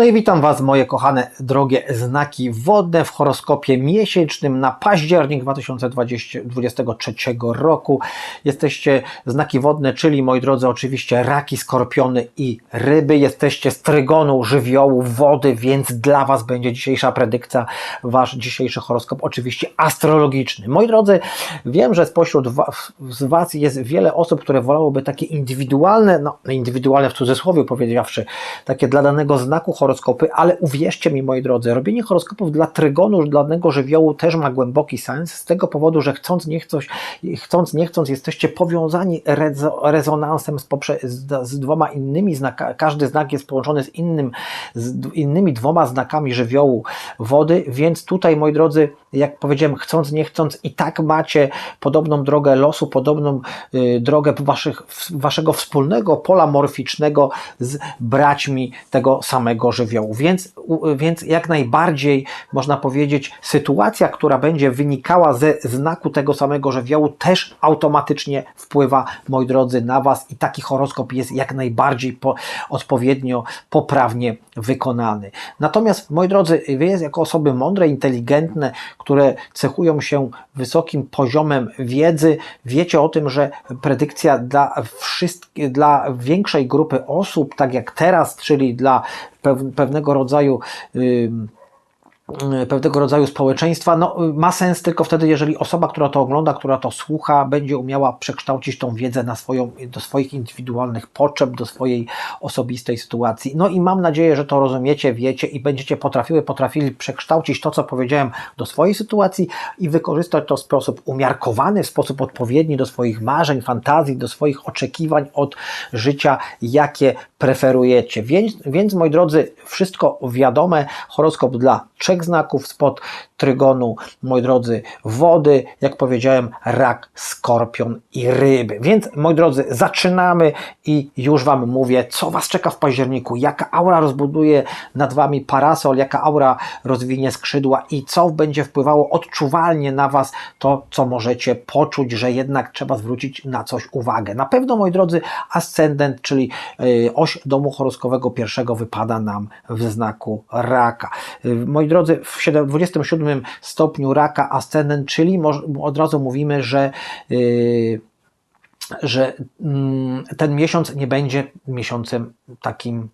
No i witam Was, moje kochane, drogie znaki wodne w horoskopie miesięcznym na październik 2023 roku. Jesteście znaki wodne, czyli moi drodzy, oczywiście raki, skorpiony i ryby. Jesteście z trygonu żywiołu wody, więc dla Was będzie dzisiejsza predykcja, Wasz dzisiejszy horoskop, oczywiście astrologiczny. Moi drodzy, wiem, że spośród z Was jest wiele osób, które wolałyby takie indywidualne, no indywidualne w cudzysłowie powiedziawszy, takie dla danego znaku horoskopy, ale uwierzcie mi, moi drodzy, robienie horoskopów dla trygonu, dla danego żywiołu też ma głęboki sens, z tego powodu, że chcąc nie chcąc, chcąc, nie chcąc jesteście powiązani rezo, rezonansem z, poprze, z, z dwoma innymi znakami, każdy znak jest połączony z, innym, z innymi dwoma znakami żywiołu wody, więc tutaj, moi drodzy, jak powiedziałem, chcąc, nie chcąc, i tak macie podobną drogę losu, podobną y, drogę waszych, waszego wspólnego pola morficznego z braćmi tego samego żywiołu. Więc, więc jak najbardziej można powiedzieć, sytuacja, która będzie wynikała ze znaku tego samego żywiołu, też automatycznie wpływa, moi drodzy, na Was i taki horoskop jest jak najbardziej po, odpowiednio, poprawnie wykonany. Natomiast, moi drodzy, Wy jako osoby mądre, inteligentne, które cechują się wysokim poziomem wiedzy, wiecie o tym, że predykcja dla wszystkich, dla większej grupy osób, tak jak teraz, czyli dla pew- pewnego rodzaju ym, y, pewnego rodzaju społeczeństwa, no, y, ma sens tylko wtedy, jeżeli osoba, która to ogląda, która to słucha, będzie umiała przekształcić tą wiedzę na swoją, do swoich indywidualnych potrzeb, do swojej osobistej sytuacji. No i mam nadzieję, że to rozumiecie, wiecie i będziecie potrafiły, potrafili przekształcić to, co powiedziałem, do swojej sytuacji i wykorzystać to w sposób umiarkowany, w sposób odpowiedni do swoich marzeń, fantazji, do swoich oczekiwań od życia, jakie preferujecie. Więc, więc moi drodzy, wszystko wiadome, horoskop dla trzech znaków spod trygonu, moi drodzy, wody, jak powiedziałem, rak, skorpion i ryby. Więc, moi drodzy, zaczynamy i już Wam mówię, co Was czeka w październiku, jaka aura rozbuduje nad Wami parasol, jaka aura rozwinie skrzydła i co będzie wpływało odczuwalnie na Was to, co możecie poczuć, że jednak trzeba zwrócić na coś uwagę. Na pewno, moi drodzy, ascendent, czyli y, oś domu horoskowego pierwszego wypada nam w znaku raka. Y, moi drodzy, w 27 samym stopniu raka ascendent, czyli od razu mówimy, że yy, że mm, ten miesiąc nie będzie miesiącem takim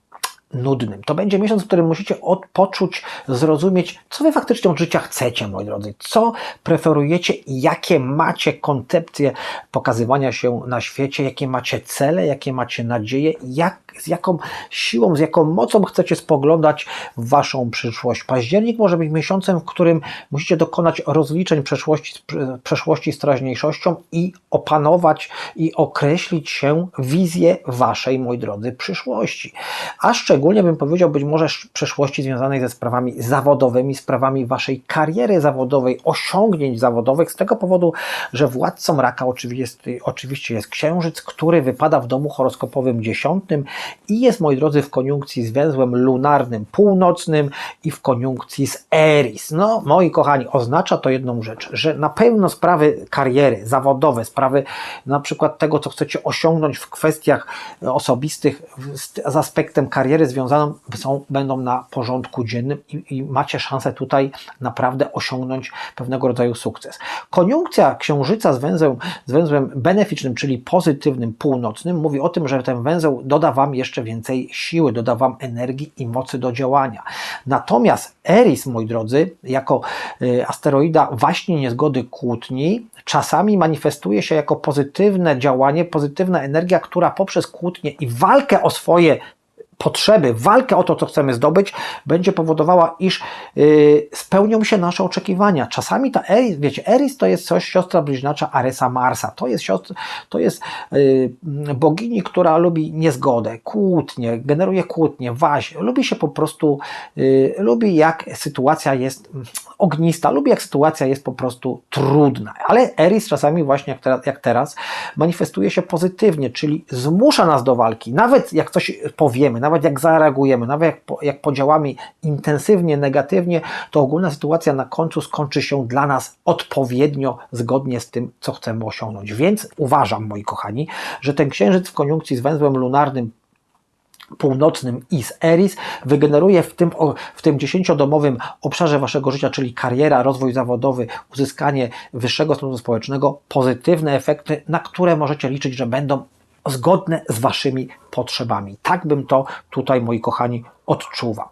nudnym. To będzie miesiąc, w którym musicie od, poczuć, zrozumieć, co wy faktycznie od życia chcecie, moi drodzy, co preferujecie i jakie macie koncepcje pokazywania się na świecie, jakie macie cele, jakie macie nadzieje, jak, z jaką siłą, z jaką mocą chcecie spoglądać w waszą przyszłość. Październik może być miesiącem, w którym musicie dokonać rozliczeń przeszłości, przeszłości z teraźniejszością i opanować i określić się wizję waszej, moi drodzy, przyszłości. A szczególnie bym powiedział być może sz- przeszłości związanej ze sprawami zawodowymi, sprawami waszej kariery zawodowej, osiągnięć zawodowych, z tego powodu, że władcą raka oczywiście jest, oczywiście jest księżyc, który wypada w domu horoskopowym dziesiątym i jest, moi drodzy, w koniunkcji z węzłem lunarnym północnym i w koniunkcji z Eris. No, moi kochani, oznacza to jedną rzecz, że na pewno sprawy kariery zawodowe, sprawy na przykład tego, co chcecie osiągnąć w kwestiach osobistych z aspektem kariery związaną są, będą na porządku dziennym i, i macie szansę tutaj naprawdę osiągnąć pewnego rodzaju sukces. Koniunkcja księżyca z węzłem, z węzłem beneficznym, czyli pozytywnym, północnym, mówi o tym, że ten węzeł doda Wam jeszcze więcej siły, doda Wam energii i mocy do działania. Natomiast Eris, moi drodzy, jako y, asteroida właśnie niezgody kłótni, czasami manifestuje się jako pozytywne działanie, pozytywna energia, która poprzez kłótnie i walkę o swoje potrzeby, walkę o to, co chcemy zdobyć, będzie powodowała, iż yy, spełnią się nasze oczekiwania. Czasami ta Eris, wiecie, Eris to jest coś, siostra bliźniacza Aresa Marsa. To jest, siostra, to jest yy, bogini, która lubi niezgodę, kłótnie, generuje kłótnie, waś, lubi się po prostu, yy, lubi jak sytuacja jest ognista, lubi jak sytuacja jest po prostu trudna. Ale Eris czasami właśnie jak teraz, jak teraz manifestuje się pozytywnie, czyli zmusza nas do walki. Nawet jak coś powiemy, nawet jak zareagujemy, nawet jak, po, jak podziałamy intensywnie, negatywnie, to ogólna sytuacja na końcu skończy się dla nas odpowiednio, zgodnie z tym, co chcemy osiągnąć. Więc uważam, moi kochani, że ten księżyc w koniunkcji z węzłem lunarnym północnym Is Eris wygeneruje w tym, w tym dziesięciodomowym obszarze waszego życia, czyli kariera, rozwój zawodowy, uzyskanie wyższego statusu społecznego, pozytywne efekty, na które możecie liczyć, że będą zgodne z waszymi potrzebami. Tak bym to tutaj, moi kochani, odczuwał.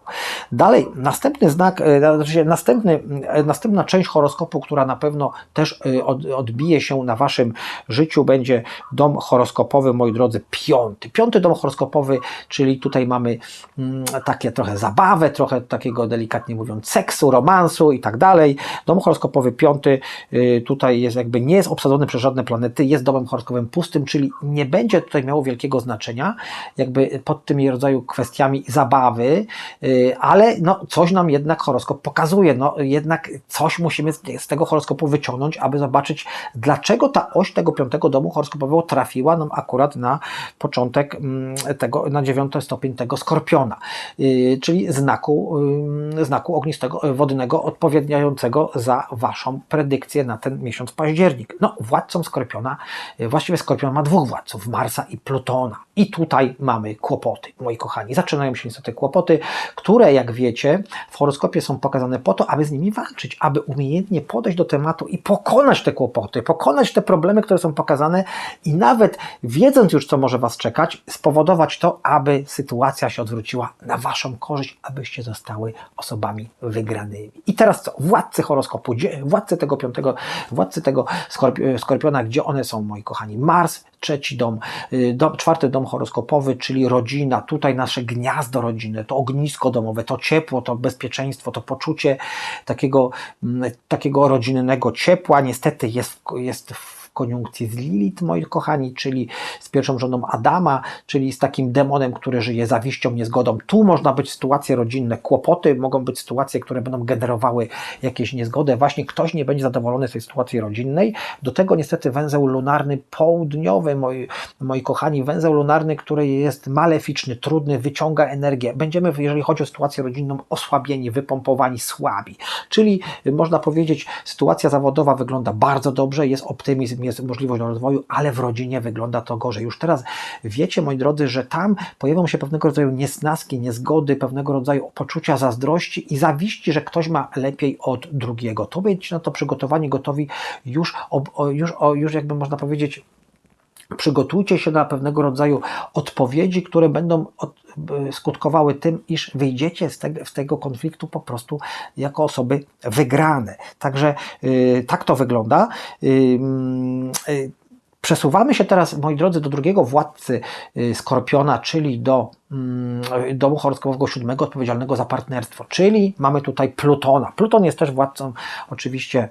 Dalej, następny znak, e, znaczy następny, e, następna część horoskopu, która na pewno też e, od, odbije się na waszym życiu, będzie dom horoskopowy, moi drodzy, piąty. Piąty dom horoskopowy, czyli tutaj mamy mm, takie trochę zabawę, trochę takiego delikatnie mówiąc seksu, romansu i tak dalej. Dom horoskopowy piąty tutaj jest jakby nie jest obsadzony przez żadne planety, jest domem horoskopowym pustym, czyli nie będzie tutaj miało wielkiego znaczenia, jakby pod tymi rodzaju kwestiami zabawy, y, ale no, coś nam jednak horoskop pokazuje. No, jednak coś musimy z, tego horoskopu wyciągnąć, aby zobaczyć, dlaczego ta oś tego piątego domu horoskopowego trafiła nam akurat na początek mm, tego, na dziewiąty stopień tego skorpiona, y, czyli znaku, y, znaku ognistego, wodnego odpowiadającego za Waszą predykcję na ten miesiąc październik. No, władcą skorpiona, właściwie skorpion ma dwóch władców, Marsa i Plutona. I tutaj mamy kłopoty, moi kochani. Zaczynają się niestety kłopoty, które, jak wiecie, w horoskopie są pokazane po to, aby z nimi walczyć, aby umiejętnie podejść do tematu i pokonać te kłopoty, pokonać te problemy, które są pokazane i nawet wiedząc już, co może Was czekać, spowodować to, aby sytuacja się odwróciła na Waszą korzyść, abyście zostały osobami wygranymi. I teraz co? Władcy horoskopu, władcy tego piątego, władcy tego skorpi- skorpiona, gdzie one są, moi kochani? Mars, trzeci dom, y, dom, czwarty dom horoskopowy, czyli rodzina, tutaj nasze gniazdo rodzinne, to ognisko domowe, to ciepło, to bezpieczeństwo, to poczucie takiego, mm, takiego rodzinnego ciepła, niestety jest, jest w koniunkcji z Lilith, moi kochani, czyli z pierwszą żoną Adama, czyli z takim demonem, który żyje zawiścią, niezgodą. Tu można być sytuacje rodzinne, kłopoty, mogą być sytuacje, które będą generowały jakieś niezgodę. Właśnie ktoś nie będzie zadowolony z tej sytuacji rodzinnej. Do tego niestety węzeł lunarny południowy, moi, moi kochani, węzeł lunarny, który jest maleficzny, trudny, wyciąga energię. Będziemy, jeżeli chodzi o sytuację rodzinną, osłabieni, wypompowani, słabi. Czyli y, można powiedzieć, sytuacja zawodowa wygląda bardzo dobrze, jest optymizm, jest możliwość rozwoju, ale w rodzinie wygląda to gorzej. Już teraz wiecie, moi drodzy, że tam pojawią się pewnego rodzaju niesnaski, niezgody, pewnego rodzaju poczucia zazdrości i zawiści, że ktoś ma lepiej od drugiego. To będziecie na to przygotowani, gotowi już, o, już, o, już jakby można powiedzieć, przygotujcie się na pewnego rodzaju odpowiedzi, które będą od, skutkowały tym, iż wyjdziecie z tego, z tego konfliktu po prostu jako osoby wygrane. Także y, tak to wygląda. Y, mm, y, Przesuwamy się teraz, moi drodzy, do drugiego władcy y, Skorpiona, czyli do mm, domu horoskopowego siódmego odpowiedzialnego za partnerstwo, czyli mamy tutaj Plutona. Pluton jest też władcą oczywiście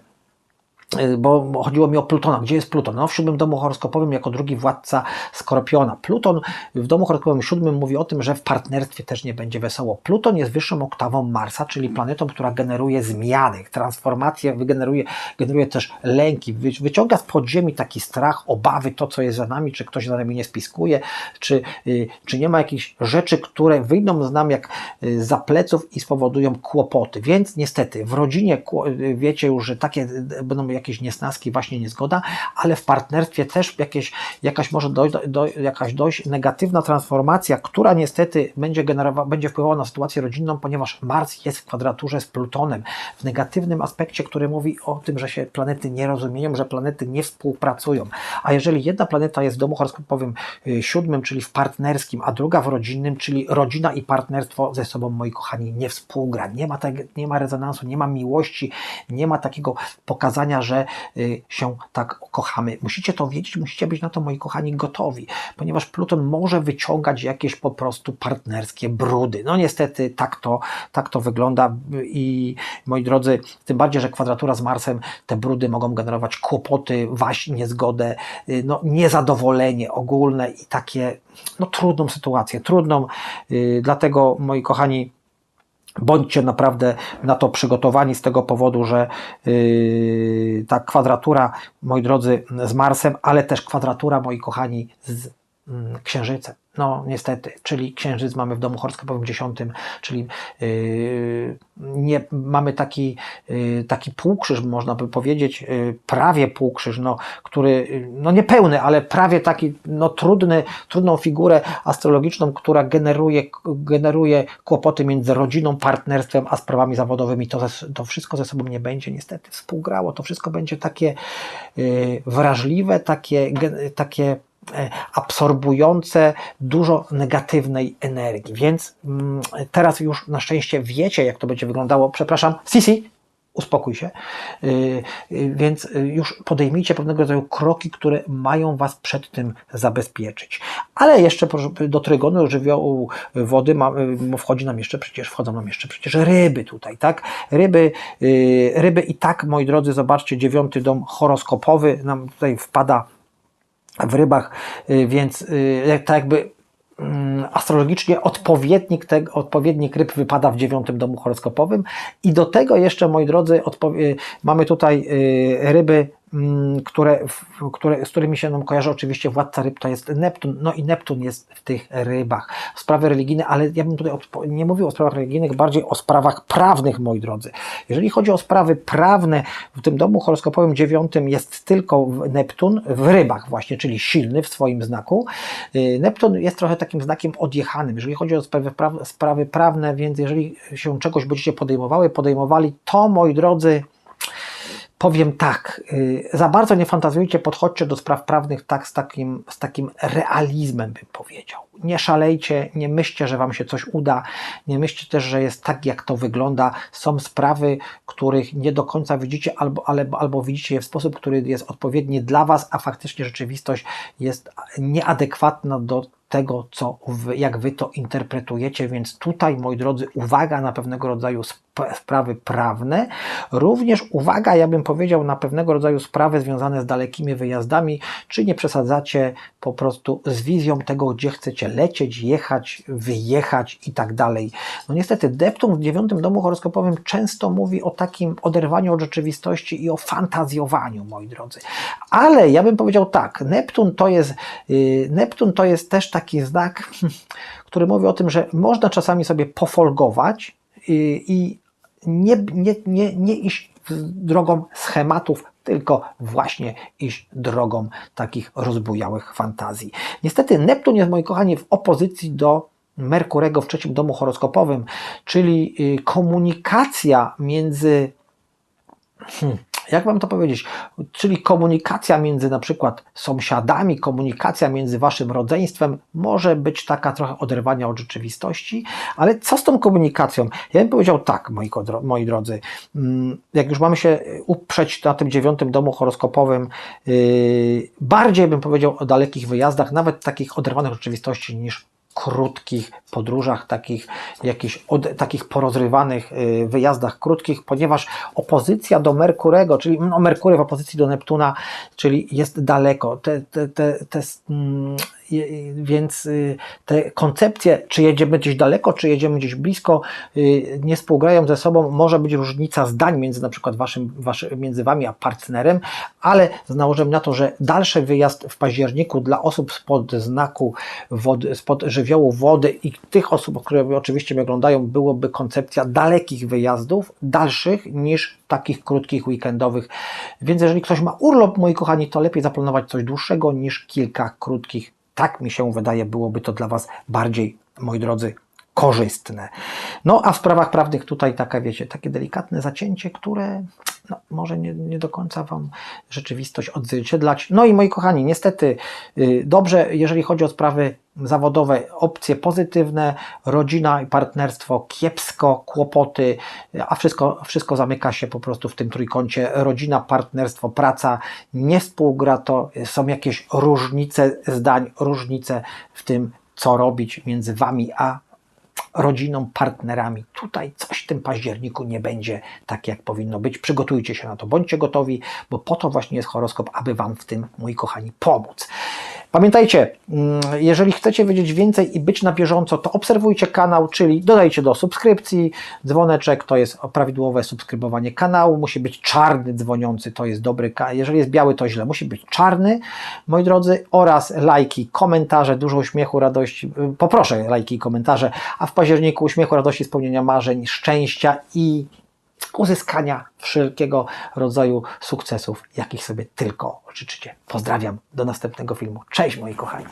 bo chodziło mi o Plutona. Gdzie jest Pluton? No, w siódmym domu horoskopowym jako drugi władca Skorpiona. Pluton w domu horoskopowym siódmym mówi o tym, że w partnerstwie też nie będzie wesoło. Pluton jest wyższą oktawą Marsa, czyli planetą, która generuje zmiany, transformacje, wygeneruje, generuje też lęki, wy- wyciąga z podziemi taki strach, obawy, to co jest za nami, czy ktoś za nami nie spiskuje, czy, y, czy nie ma jakichś rzeczy, które wyjdą z nami jak y, za pleców i spowodują kłopoty. Więc niestety w rodzinie y, wiecie już, że takie y, będą jakieś niesnaski, właśnie niezgoda, ale w partnerstwie też jakieś, jakaś może dojść, do, jakaś dość negatywna transformacja, która niestety będzie generowała, będzie wpływała na sytuację rodzinną, ponieważ Mars jest w kwadraturze z Plutonem, w negatywnym aspekcie, który mówi o tym, że się planety nie rozumieją, że planety nie współpracują. A jeżeli jedna planeta jest w domu horoskopowym y, siódmym, czyli w partnerskim, a druga w rodzinnym, czyli rodzina i partnerstwo ze sobą, moi kochani, nie współgra. Nie ma, tak, nie ma rezonansu, nie ma miłości, nie ma takiego pokazania, że y, się tak kochamy. Musicie to wiedzieć, musicie być na to, moi kochani, gotowi, ponieważ Pluton może wyciągać jakieś po prostu partnerskie brudy. No niestety tak to, tak to wygląda i moi drodzy, tym bardziej, że kwadratura z Marsem, te brudy mogą generować kłopoty, waść, niezgodę, y, no, niezadowolenie ogólne i takie no, trudną sytuację, trudną. y, Dlatego, moi kochani, Bądźcie naprawdę na to przygotowani z tego powodu, że yy, ta kwadratura, moi drodzy, z Marsem, ale też kwadratura, moi kochani, z księżycem. No niestety, czyli księżyc mamy w domu horoskopowym dziesiątym, czyli yy, nie, mamy taki, yy, taki półkrzyż, można by powiedzieć, yy, prawie półkrzyż, no, który, yy, no niepełny, ale prawie taki no, trudny, trudną figurę astrologiczną, która generuje, generuje kłopoty między rodziną, partnerstwem, a sprawami zawodowymi. To, to wszystko ze sobą nie będzie niestety współgrało, to wszystko będzie takie yy, wrażliwe, takie, takie absorbujące dużo negatywnej energii. Więc mm, teraz już na szczęście wiecie, jak to będzie wyglądało. Przepraszam, Sisi, uspokój się. Y, y, więc już podejmijcie pewnego rodzaju kroki, które mają Was przed tym zabezpieczyć. Ale jeszcze do trygonu żywiołu wody y, wchodzi nam jeszcze przecież, wchodzą nam jeszcze przecież ryby tutaj, tak? Ryby, ryby i tak, moi drodzy, zobaczcie, dziewiąty dom horoskopowy nam tutaj wpada w rybach, y, więc y, tak jakby mm, astrologicznie odpowiednik, tego, odpowiednik ryb wypada w dziewiątym domu horoskopowym. I do tego jeszcze, moi drodzy, y, mamy tutaj ryby które, które, z którymi się nam kojarzy oczywiście władca ryb, to jest Neptun. No i Neptun jest w tych rybach. Sprawy religijne, ale ja bym tutaj nie mówił o sprawach religijnych, bardziej o sprawach prawnych, moi drodzy. Jeżeli chodzi o sprawy prawne, w tym domu horoskopowym dziewiątym jest tylko Neptun w rybach właśnie, czyli silny w swoim znaku. Y, Neptun jest trochę takim znakiem odjechanym. Jeżeli chodzi o sprawy, sprawy prawne, więc jeżeli się czegoś będziecie podejmowały, podejmowali, to moi drodzy, powiem tak, y, za bardzo nie fantazjujcie, podchodźcie do spraw prawnych tak z takim, z takim realizmem, bym powiedział. Nie szalejcie, nie myślcie, że Wam się coś uda, nie myślcie też, że jest tak, jak to wygląda. Są sprawy, których nie do końca widzicie, albo, albo, albo widzicie je w sposób, który jest odpowiedni dla Was, a faktycznie rzeczywistość jest nieadekwatna do tego, co jak wy to interpretujecie, więc tutaj, moi drodzy, uwaga na pewnego rodzaju sprawy prawne, również uwaga, ja bym powiedział, na pewnego rodzaju sprawy związane z dalekimi wyjazdami, czy nie przesadzacie po prostu z wizją tego, gdzie chcecie lecieć, jechać, wyjechać i tak dalej. No niestety, Deptun w dziewiątym domu horoskopowym często mówi o takim oderwaniu od rzeczywistości i o fantazjowaniu, moi drodzy. Ale ja bym powiedział tak, Neptun to jest, yy, Neptun to jest też taki znak, który mówi o tym, że można czasami sobie pofolgować i, i nie, nie, nie, nie iść drogą schematów, tylko właśnie iść drogą takich rozbujałych fantazji. Niestety Neptun jest, moi kochani, w opozycji do Merkurego w trzecim domu horoskopowym, czyli y, komunikacja między hmm, jak Wam to powiedzieć? Czyli komunikacja między na przykład sąsiadami, komunikacja między Waszym rodzeństwem może być taka trochę oderwania od rzeczywistości, ale co z tą komunikacją? Ja bym powiedział tak, moi, moi drodzy, mm, jak już mamy się uprzeć na tym dziewiątym domu horoskopowym, yy, bardziej bym powiedział o dalekich wyjazdach, nawet takich oderwanych od rzeczywistości niż krótkich podróżach, takich jakichś od, takich porozrywanych y, wyjazdach krótkich, ponieważ opozycja do Merkurego, czyli no Merkury w opozycji do Neptuna, czyli jest daleko. Te, te, te, te mm, więc y, te koncepcje, czy jedziemy gdzieś daleko, czy jedziemy gdzieś blisko, y, nie współgrają ze sobą. Może być różnica zdań między na przykład waszym, między wami a partnerem, ale z nałożeniem na to, że dalszy wyjazd w październiku dla osób spod znaku wody, spod żywiołu wody i tych osób, które oczywiście mnie oglądają, byłoby koncepcja dalekich wyjazdów, dalszych niż takich krótkich, weekendowych. Więc jeżeli ktoś ma urlop, moi kochani, to lepiej zaplanować coś dłuższego niż kilka krótkich tak mi się wydaje, byłoby to dla Was bardziej, moi drodzy, korzystne. No a w sprawach prawnych tutaj taka, wiecie, takie delikatne zacięcie, które no, może nie, nie do końca Wam rzeczywistość odzwierciedlać. No i moi kochani, niestety yy, dobrze, jeżeli chodzi o sprawy zawodowe, opcje pozytywne, rodzina i partnerstwo kiepsko, kłopoty, a wszystko, wszystko zamyka się po prostu w tym trójkącie. Rodzina, partnerstwo, praca nie współgra, to są jakieś różnice zdań, różnice w tym, co robić między Wami a rodziną, partnerami. Tutaj coś w tym październiku nie będzie tak, jak powinno być. Przygotujcie się na to, bądźcie gotowi, bo po to właśnie jest horoskop, aby Wam w tym, moi kochani, pomóc. Pamiętajcie, mm, jeżeli chcecie wiedzieć więcej i być na bieżąco, to obserwujcie kanał, czyli dodajcie do subskrypcji. Dzwoneczek to jest prawidłowe subskrybowanie kanału. Musi być czarny dzwoniący, to jest dobry. Jeżeli jest biały, to źle. Musi być czarny, moi drodzy, oraz lajki, komentarze, dużo uśmiechu, radości. Y, Poproszę lajki i komentarze, a w październiku uśmiechu, radości, spełnienia marzeń, szczęścia i uzyskania wszelkiego rodzaju sukcesów, jakich sobie tylko życzycie. Pozdrawiam, do następnego filmu. Cześć moi kochani.